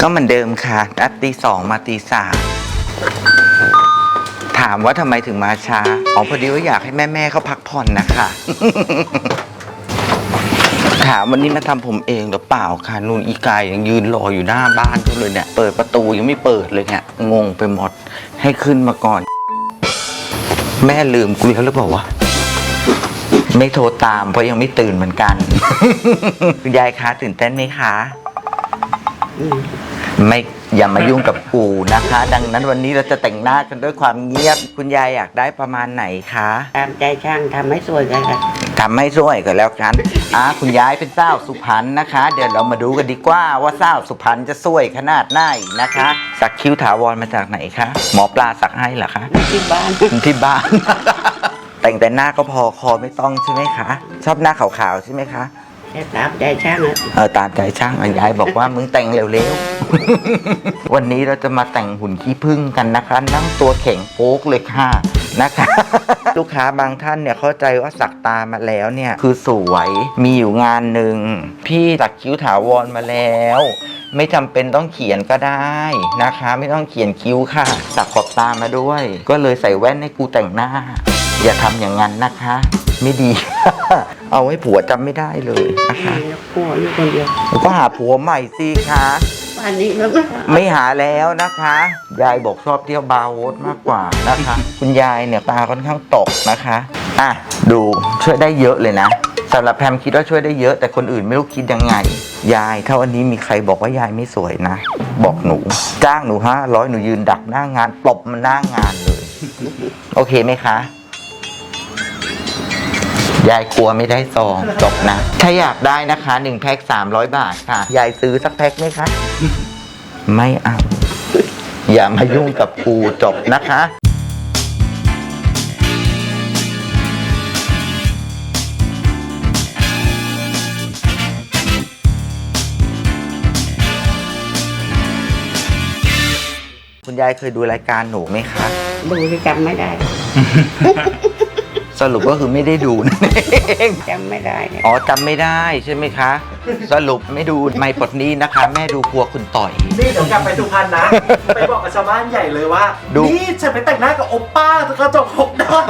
ก็เหมือนเดิมค่ะนัดตีสองมาตีสามถามว่าทำไมถึงมาช้า อ๋อพอดีว่าอยากให้แม่ๆเขาพักผ่อนนะคะ ถามวันนี้มาทำผมเองหรือเปล่าค่ะนูนอีกายยังยืนรออยู่หน้าบ้านเขาเลยเนี่ย เปิดประตูยังไม่เปิดเลยเนี่ยงงไปหมด ให้ขึ้นมาก่อน แม่ลืมกูแล้วหรือเปล่าวะไม่โทรตามเพราะยังไม่ตื่นเหมือนกัน คุณยายคะตื่นเต้นไหมคะ ไม่อย่ามายุ่งกับกูนะคะ ดังนั้นวันนี้เราจะแต่งหน้ากันด้วยความเงียบคุณยายอยากได้ประมาณไหนคะตามใจช่างทำให้สวยกันค่ะทำให้สวยก็แล้วกันอ่าคุณยายเป็นสาวสุพรรณนะคะ เดี๋ยวเรามาดูกันดีกว่าว่าสาวสุพรรณจะสวยขนาดไหนนะคะ สักคิ้วถาวรมาจากไหนคะหมอปลาสักให้เหรอคะที่บ้านที่บ้าน แต่งแต่หน้าก็พอคอไม่ต้องใช่ไหมคะ ชอบหน้าขาวๆใช่ไหมคะ ตามใจช่างอะเออตามใจช่างอะยายบอกว่ามึงแต่งเร็วๆ วันนี้เราจะมาแต่งหุ่นขี้ผึ้งกันนะคะ นั่งตัวแข็งโป๊กเลยค่ะนะคะ ลูกค้าบางท่านเนี่ยเข้าใจว่าสักตามาแล้วเนี่ยคือสวยมีอยู่งานหนึ่งพี่สักคิ้วถาวรมาแล้ว ไม่จำเป็นต้องเขียนก็ได้นะคะ ไม่ต้องเขียนคิ้วค่ะ สักขอบตามาด้วย ก็เลยใส่แว่นให้กูแต่งหน้า อย่าทำอย่างนั้นนะคะ ไม่ดี เอาให้ผัวจำไม่ได้เลยนะคะแล้วผัวอยู่คนเดียวก็หาผัวใหม่สิคะบ้านนี้แล้วก็ไม่หาแล้วนะคะ ยายบอกชอบเที่ยวบาร์โฮสมากกว่านะคะ คุณยายเนี่ยตาค่อนข้างตกนะคะ อะ ดูช่วยได้เยอะเลยนะสำหรับแพมคิดว่าช่วยได้เยอะแต่คนอื่นไม่รู้คิดยังไง ยายถ้าวันนี้มีใครบอกว่ายายไม่สวยนะ บอกหนู จ้างหนูห้าร้อยหนูยืนดักหน้างานตบมันหน้างานเลย โอเคไหมคะ ยายกลัวไม่ได้ซองจบนะ ถ้าอยากได้นะคะหนึ่งแพ็คสามร้อยบาทค่ะ ยายซื้อสักแพ็คไหมคะ ไม่เอา อย่ามายุ่งกับกูจบนะคะคุณยายเคยดูรายการหนูไหมคะ ดูที่จำไม่ได้ สรุปก็คือไม่ได้ดูนั่นเองจำไม่ได้เนี่ยอ๋อจำไม่ได้ใช่ไหมคะ สรุปไม่ดูไม่ปลดหนี้นะคะ แม่ดูครัวคุณต่อย นี่เดี๋ยวกลับไปสุพรรณนะ ไปบอกกับชาวบ้านใหญ่เลยว่า ดู นี่ฉันไปแต่งหน้ากับโอปป้ากระจกหกด้าน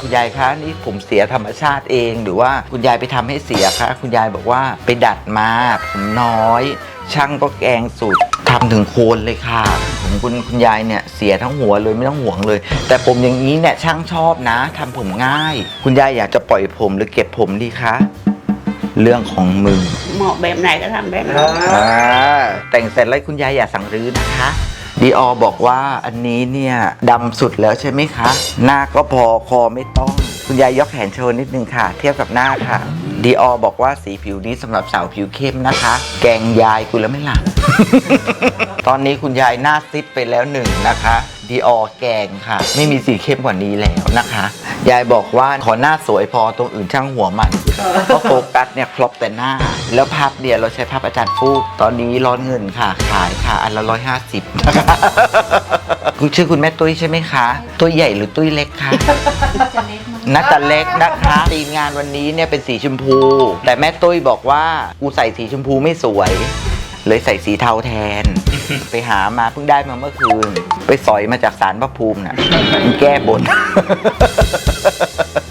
คุณยายคะนี่ผมเสียธรรมชาติเองหรือว่าคุณยายไปทำให้เสียคะคุณยายบอกว่าไปดัดมาผมน้อย ช่างก็แกงสุดทำถึงโคนเลยค่ะ ผมคุณคุณยายเนี่ยเสียทั้งหัวเลยไม่ต้องห่วงเลย แต่ผมอย่างนี้เนี่ยช่างชอบนะทำผมง่าย คุณยายอยากจะปล่อยผมหรือเก็บผมดีคะเรื่องของมึงเหมาะแบบไหนก็ทำแบบนั้นอ่าแต่งเสร็จแล้วคุณยายอย่าสั่งรื้อนะคะ ดีออบอกว่าอันนี้เนี่ยดำสุดแล้วใช่ไหมคะ หน้าก็พอคอไม่ต้อง คุณยายยกแขนโชว์นิดนึงค่ะ เทียบกับหน้าค่ะดีออบอกว่าสีผิวนี้สำหรับสาวผิวเข้มนะคะ แกงยายกูแล้วไม่หลับ ตอนนี้คุณยายหน้าซิดไปแล้วหนึ่งนะคะ ดีออแกงค่ะ ไม่มีสีเข้มกว่านี้แล้วนะคะ ยายบอกว่าขอหน้าสวยพอตรงอื่นช่างหัวมัน เพราะโฟกัสเนี่ยครบแต่หน้า แล้วภาพเดียวเราใช้ภาพอาจารย์ฟูกตอนนี้ร้อนเงินค่ะ ขายค่ะ อันละร้อยห้าสิบนะคะคุณชื่อคุณแม่ตุ้ยใช่ไหมคะตุ้ยใหญ่หรือตุ้ยเล็กคะน่าจะเล็กนะคะทีมงานวันนี้เนี่ยเป็นสีชมพู แต่แม่ตุ้ยบอกว่ากูใส่สีชมพูไม่สวย เลยใส่สีเทาแทน ไปหามาเพิ่งได้มาเมื่อคืน ไปสอยมาจากสารพระภูมิน่ะมันแก้บน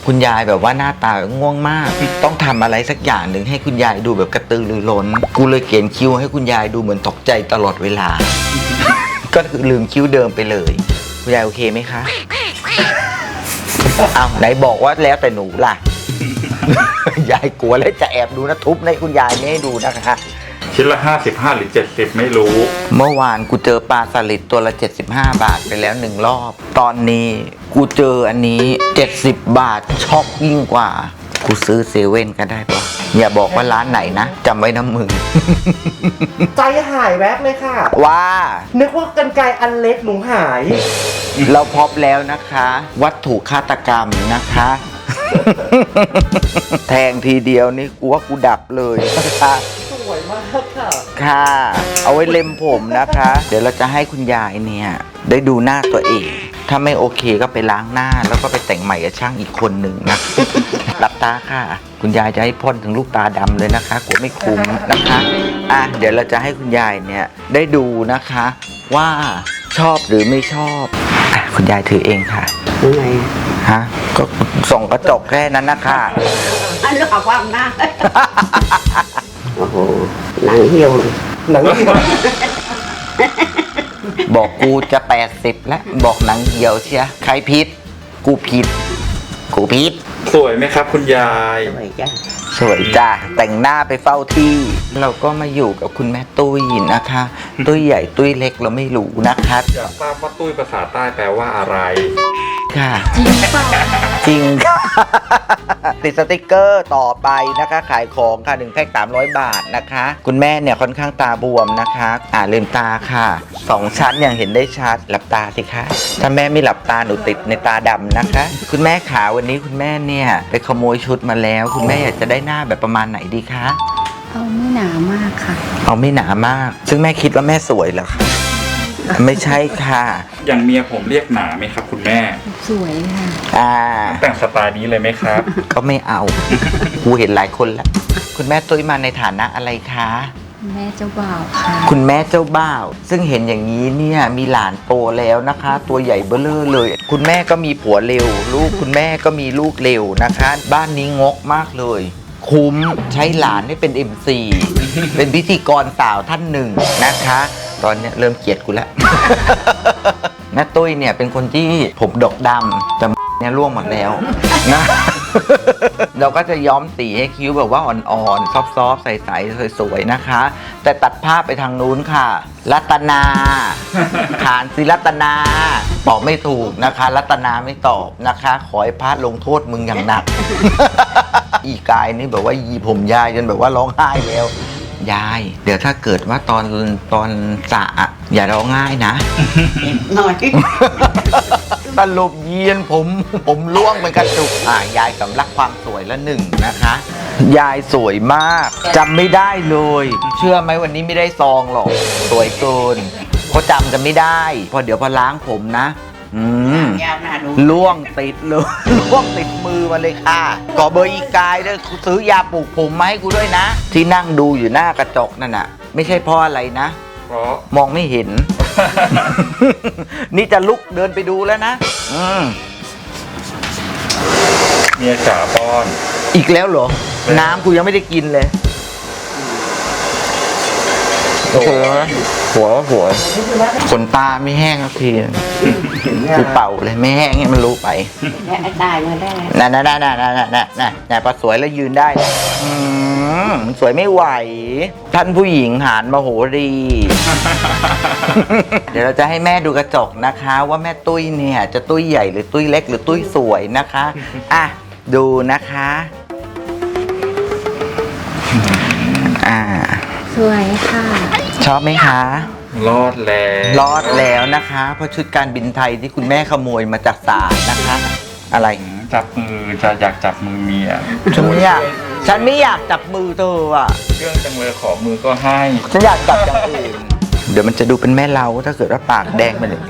คุณยายแบบว่าหน้าตาง่วงมาก ต้องทำอะไรสักอย่างหนึ่งให้คุณยายดูแบบกระตือรือร้น กูเลยเขียนคิ้วให้คุณยายดูเหมือนตกใจตลอดเวลา ก็คือลืมคิ้วเดิมไปเลย คุณยายโอเคไหมคะอ้าวไหนบอกว่าแล้วแต่หนูล่ะ ยายกลัวแล้วจะแอบดูนะทุบในคุณยายไม่ให้ดูนะคะ ชิ้นละ 55 หรือ 70 ไม่รู้ เมื่อวานกูเจอปลาสลิดตัวละ 75 บาทไปแล้วหนึ่งรอบ ตอนนี้กูเจออันนี้ 70 บาทช็อกยิ่งกว่า กูซื้อเซเว่นก็ได้ปะอย่าบอกว่าร้านไหนนะจำไว้นะมึง ใจหายแวบเลยค่ะ ว่า นึกว่ากันไกรอันเล็กหนูหาย เราพบแล้วนะคะ วัตถุฆาตกรรมนะคะ แทงทีเดียวนี่กูว่ากูดับเลยนะคะ สวยมากค่ะ ค่ะ เอาไว้เล็มผมนะคะ เดี๋ยวเราจะให้คุณยายเนี่ย ได้ดูหน้าตัวเอง ถ้าไม่โอเคก็ไปล้างหน้า แล้วก็ไปแต่งใหม่กับช่างอีกคนหนึ่งนะ หลับตาค่ะ คุณยายจะให้พ่นถึงลูกตาดำเลยนะคะกลัวไม่คุ้มนะคะ อะ เดี๋ยวเราจะให้คุณยายเนี่ย ได้ดูนะคะ ว่าชอบหรือไม่ชอบอะคุณยายถือเองค่ะ ยังไงฮะ ก็ส่องกระจกแค่นั้นนะคะ อันนี้เอาความหน้า โอ้โหหนังเหี่ยวเลยหนังเหี่ยวบอกกูจะ80แล้ว บอกหนังเหี่ยวเชียใครผิด กูผิด กูผิด สวยไหมครับ คุณยาย สวยจ้ะสวยจ้าแต่งหน้าไปเฝ้าที่ เราก็มาอยู่กับคุณแม่ตุ้ยนะคะ ตุ้ยใหญ่ตุ้ยเล็กเราไม่รู้นะคะอยากทราบว่าตุ้ยภาษาใต้แปลว่าอะไร ค่ะ จริงเปล่าจริงค่ะ ติดสติกเกอร์ต่อไปนะคะ ขายของค่ะหนึ่งแพ็ค300 บาทนะคะ คุณแม่เนี่ยค่อนข้างตาบวมนะคะ อ่าลืมตาค่ะสองชั้นอย่างเห็นได้ชัดหลับตาสิคะถ้าแม่ไม่หลับตาหนูติดในตาดำนะคะ คุณแม่ขาวันนี้คุณแม่เนี่ยไปขโมยชุดมาแล้ว คุณแม่อยากจะได้หน้าแบบประมาณไหนดีคะเอาไม่หนามากค่ะ เอาไม่หนามาก ซึ่งแม่คิดว่าแม่สวยเหรอคะ ไม่ใช่ค่ะ อย่างเมียผมเรียกหนาไหมครับ คุณแม่ สวยค่ะอ่า แต่งสไตล์นี้เลยไหมครับ ก็ไม่เอา กูเห็นหลายคนแล้ว คุณแม่ตุ้ยมาในฐานะอะไรคะ แม่เจ้าบ่าวค่ะ คุณแม่เจ้าบ่าว ซึ่งเห็นอย่างนี้เนี่ยมีหลานโตแล้วนะคะ ตัวใหญ่เบ้อเร่อเลย คุณแม่ก็มีผัวเร็ว ลูกคุณแม่ก็มีลูกเร็วนะคะ บ้านนี้งกมากเลย คุ้มใช้หลานให้เป็น MC เป็นพิธีกรสาวท่านหนึ่งนะคะ ตอนเนี้ยเริ่มเกลียดกูแล้ว แม่ตุ้ยเนี่ยเป็นคนที่ผมดกดำแต่เนี่ยร่วงหมดแล้วนะ เราก็จะย้อมสีให้คิ้วแบบว่าอ่อนๆ ซอฟๆ ใสๆ สวยๆ นะคะ แต่ตัดภาพไปทางนู้นค่ะ รัตนา ขานศิรัตนา ตอบไม่ถูกนะคะ รัตนาไม่ตอบนะคะ ขอให้พระลงโทษมึงอย่างหนัก อีกายนี่แบบว่ายีผมยายจนแบบว่าร้องไห้แล้ว ยาย เดี๋ยวถ้าเกิดว่าตอนตอนสระอะอย่าร้องไห้นะ หน่อย ตลบเยียนผมผมล่วงเป็นกระจุกอ่ายายสำลักความสวยละหนึ่งนะคะ ยายสวยมากจำไม่ได้เลย เชื่อไหมวันนี้ไม่ได้ซองหรอก สวยเกินเขาจำจะไม่ได้ พอเดี๋ยวพอล้างผมนะ อืมยากน่าดูล่วงติดเลยล่วงติดมือมาเลยค่ะขอเบอร์อีกายด้วยซื้อยาปลูกผมมาให้กูด้วยนะ ที่นั่งดูอยู่หน้ากระจกนั่นน่ะ ไม่ใช่เพราะอะไรนะ เพราะมองไม่เห็น นี่จะลุกเดินไปดูแล้วนะ อืมเมียจ๋าป้อน อีกแล้วเหรอ น้ำกูยังไม่ได้กินเลยโอ้โห หัวหัวขนตาไม่แห้งสักทีกูเป่าเลยไม่แห้งให้มันรู้ไปและไอ้ตายมาได้น่ะน่ะน่ะน่ะน่ะน่ะน่ะน่ะน่ะพอสวยแล้วยืนได้นะอืมสวยไม่ไหว ท่านผู้หญิงหานมาโหรี เดี๋ยวเราจะให้แม่ดูกระจกนะคะ ว่าแม่ตุ้ยเนี่ยจะตุ้ยใหญ่หรือตุ้ยเล็กหรือตุ้ยสวยนะคะอะดูนะคะ อ่า สวยค่ะ ชอบไหมคะ รอดแล้วรอดแล้วนะคะ เพราะชุดการบินไทยที่คุณแม่ขโมยมาจากศาลนะคะ อะไร จับมือจะอยากจับมือเมียฉันไม่อยากฉันไม่อยากจับมือเธออะเรื่องจังเลยขอมือก็ให้ฉันอยากจับอย่างอื่นเดี๋ยวมันจะดูเป็นแม่เราถ้าเกิดว่าปากแดงไปเลย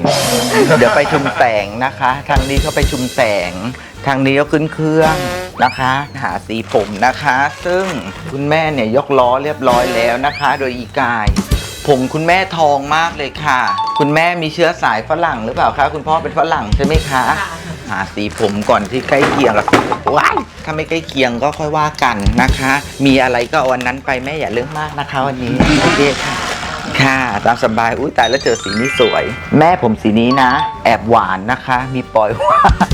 เดี๋ยวไปชุมแสงนะคะ ทางนี้เขาไปชุมแสง ทางนี้ก็ขึ้นเครื่องนะคะ หาสีผมนะคะ ซึ่งคุณแม่เนี่ยยกล้อเรียบร้อยแล้วนะคะ โดยอีกาย ผมคุณแม่ทองมากเลยค่ะ คุณแม่มีเชื้อสายฝรั่งหรือเปล่าคะคุณพ่อเป็นฝรั่งใช่ไหมคะ หาสีผมก่อนที่ใกล้เคียงกับสีผมว้ายถ้าไม่ใกล้เคียงก็ค่อยว่ากันนะคะ มีอะไรก็เอาวันนั้นไปแม่อย่าเรื่องมากนะคะ วันนี้โอเคค่ะ ค่ะตามสบายอุ้ยตายแล้วเจอสีนี้สวย แม่ผมสีนี้นะ แอบหวานนะคะ มีปล่อยหวาน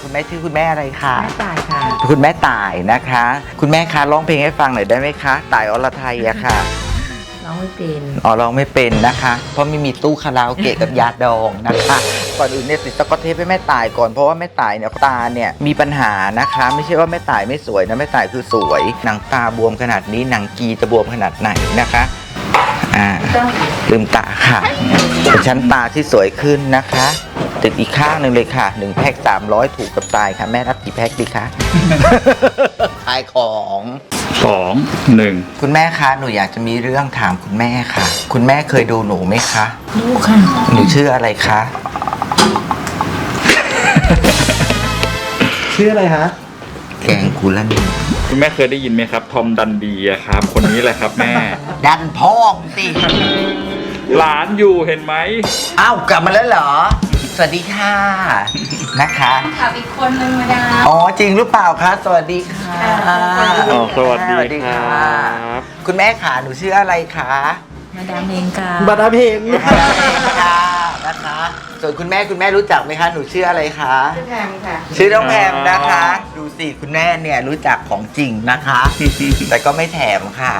คุณแม่ชื่อคุณแม่อะไรคะแม่ตายค่ะ คุณแม่ต่ายนะคะ คุณแม่คะร้องเพลงให้ฟังหน่อยได้ไหมคะต่ายอรไทยอะค่ะ น้องไม่เป็นอ๋อร้องไม่เป็นนะคะ เพราะไม่มีตู้คาราโอเกะกับยาดองนะคะ ก่อนอื่นเนี่ยติดสกอตเทปให้แม่ตายก่อนเพราะว่าแม่ตายเนี่ยตาเนี่ยมีปัญหานะคะ ไม่ใช่ว่าแม่ตายไม่สวยนะแม่ตายคือสวย หนังตาบวมขนาดนี้หนังกีจะบวมขนาดไหนนะคะอ่าลืมตาค่ะเป็นชั้นตาที่สวยขึ้นนะคะ ติดอีกข้างหนึ่งเลยค่ะหนึ่งแพ็ค300ถูกกับตายค่ะ แม่รับกี่แพ็คดีคะขายของสองหนึ่งคุณแม่คะหนูอยากจะมีเรื่องถามคุณแม่ค่ะ คุณแม่เคยดูหนูไหมคะลูกค่ะ หนูชื่ออะไรคะชื่ออะไรฮะแกงกูละหนึ่งคุณแม่เคยได้ยินไหมครับ ทอมดันดีอะครับ คนนี้แหละครับแม่ ดันพ่องสิหลานอยู่เห็นไหมอ้าวกลับมาแล้วเหรอ สวัสดีค่ะ นะคะค่ะอีกคนนึงมาดาม อ๋อจริงหรือเปล่าคะสวัสดีค่ะอ๋อสวัสดีสวัสดีครัค่ะบคุณแม่ขาหนูชื่ออะไรคะ มาดามเองค่ะบาดาเพงค่ะนะคะ ส่วนคุณแม่คุณแม่รู้จักไหมคะ หนูชื่ออะไรคะ ชื่อแพมค่ะ ชื่อน้องแพมนะคะ ดูสิคุณแม่เนี่ยรู้จักของจริงนะคะ แต่ก็ไม่แถมค่ะ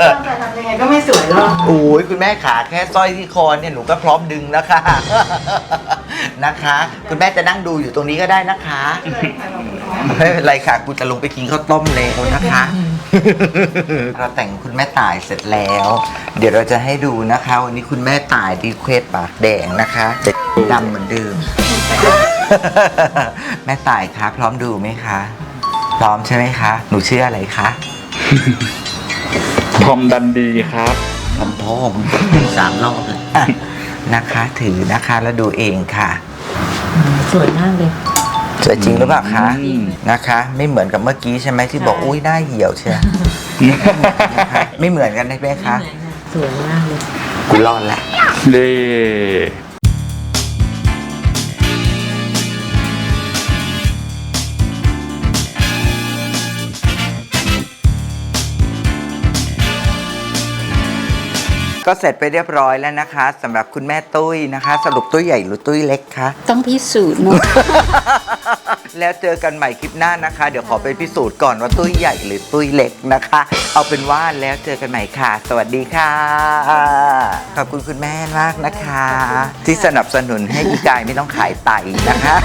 ต้องจะทำยังไงก็ไม่สวยหรอกโอ้ยคุณแม่ขาแค่สร้อยที่คอเนี่ยหนูก็พร้อมดึงแล้วค่ะนะคะ คุณแม่จะนั่งดูอยู่ตรงนี้ก็ได้นะคะไม่เป็นไรค่ะกูจะลงไปกินข้าวต้มแล้วนะคะ เราแต่งคุณแม่ตายเสร็จแล้ว เดี๋ยวเราจะให้ดูนะคะ วันนี้คุณแม่ตายดีเควสปากแดงนะคะแต่ดำเหมือนเดิม แม่ตายคะพร้อมดูไหมคะ พร้อมใช่ไหมคะ หนูชื่ออะไรคะทอมดันดีครับทำพ่อมึงสามรอบเลยอะนะคะ ถือนะคะแล้วดูเองค่ะ สวยมากเลย สวยจริงหรือเปล่าคะอืม นะคะ ไม่เหมือนกับเมื่อกี้ใช่ไหมที่บอกใช่ อุ้ยหน้าเหี่ยวเชียวนะคะไม่เหมือนกันใช่ไหมคะ สวยมากเลย กูรอดแล้วเด้ ก็เสร็จไปเรียบร้อยแล้วนะคะสำหรับคุณแม่ตุ้ยนะคะ สรุปตุ้ยใหญ่หรือตุ้ยเล็กคะ ต้องพิสูจน์เนอะ แล้วเจอกันใหม่คลิปหน้านะคะ เดี๋ยวขอไปพิสูจน์ก่อนว่าตุ้ยใหญ่หรือตุ้ยเล็กนะคะ เอาเป็นว่าแล้วเจอกันใหม่ค่ะ สวัสดีค่ะ ขอบคุณคุณแม่มากนะคะ ที่สนับสนุนให้อีกายไม่ต้องขายไตนะคะ